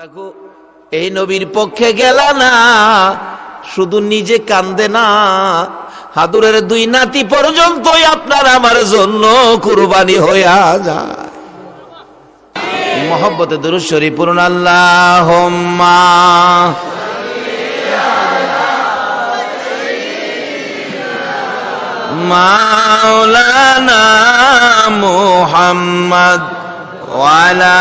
রাখো এই নবীর পক্ষে গেল না। শুধু নিজে কান্দে না। হাদুরের দুই নাতি পর্যন্তই আপনার আমার জন্য কুরবানি হইয়া যায়। মোহব্বতে দুরুদ শরীফ পূর্ণ আল্লাহ মাওলানা মুহাম্মদ ওয়ালা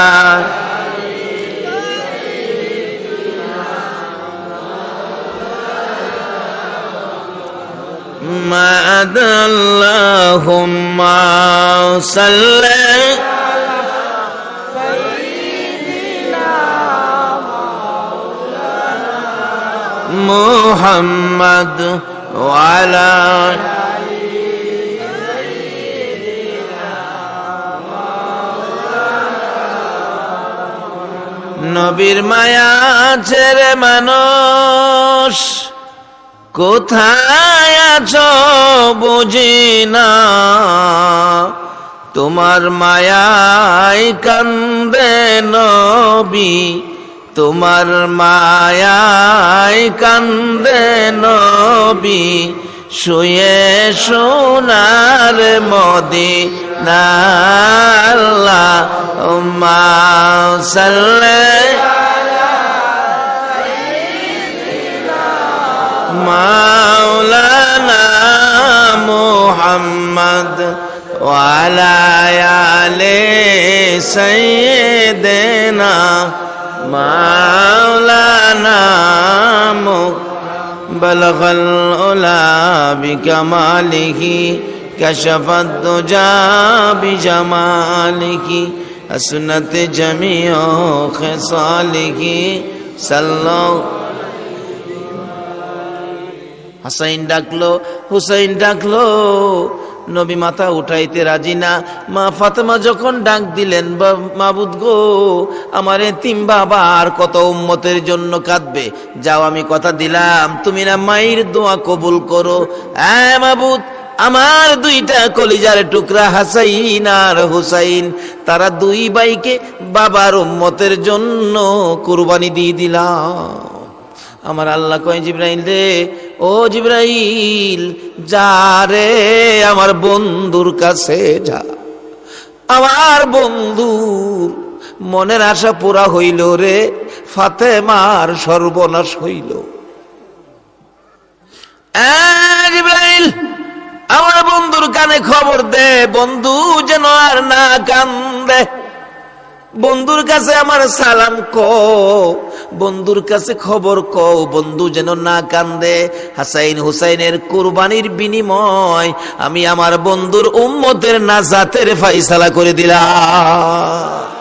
مد اللهم صل محمد وعلى নবীর মায়া ছেড়ে মানুষ কোথায় আছো বুঝি না? তোমার মায়ায় কান্দে নবী। তোমার মায়ায় কান্দে নবী। শুয়ে সোনার মদি নাল্লা মা সাল্লে মাওলানা মুহাম্মদ ওয়ালা আলে সাইয়েদেনা মাওলানা মু بلغ العلا بكماله كشف الدجى بجماله أسنت جميع خصاله صلى হাসাইন ডাকলো, হুসাইন ডাকলো, নবী মাথা উঠাইতে রাজি না। মা ফাতেমা যখন ডাক দিলেন মাবুদ গো, আমার তিন বাবা আর কত উম্মতের জন্য কাঁদবে। যাও, আমি কথা দিলাম। তুমি না মায়ের দোয়া কবুল করো। হ্যাঁ মাবুদ, আমার দুইটা কলিজার টুকরা হাসাইন আর হুসাইন, তারা দুই বাইকে বাবার উম্মতের জন্য কুরবানি দিয়ে দিলাম। আমার আল্লাহ কয়, জিব্রাইল রে ও জিব্রাইল, যা রে আমার বন্ধুর কাছে যা। আমার বন্ধুর মনের আশা পুরা হইল রে, ফাতেমার সর্বনাশ হইল। জিব্রাইল, আমার বন্ধুর কানে খবর দে, বন্ধু যেন আর না কান্দে। বন্ধুর কাছে আমার সালাম ক। বন্ধুর কাছে খবর কও, বন্ধু যেন না কান্দে। হাসাইন হুসাইনের কুরবানির বিনিময় আমি আমার বন্ধুর উম্মতের নাজাতের ফাইসালা করে দিলাম।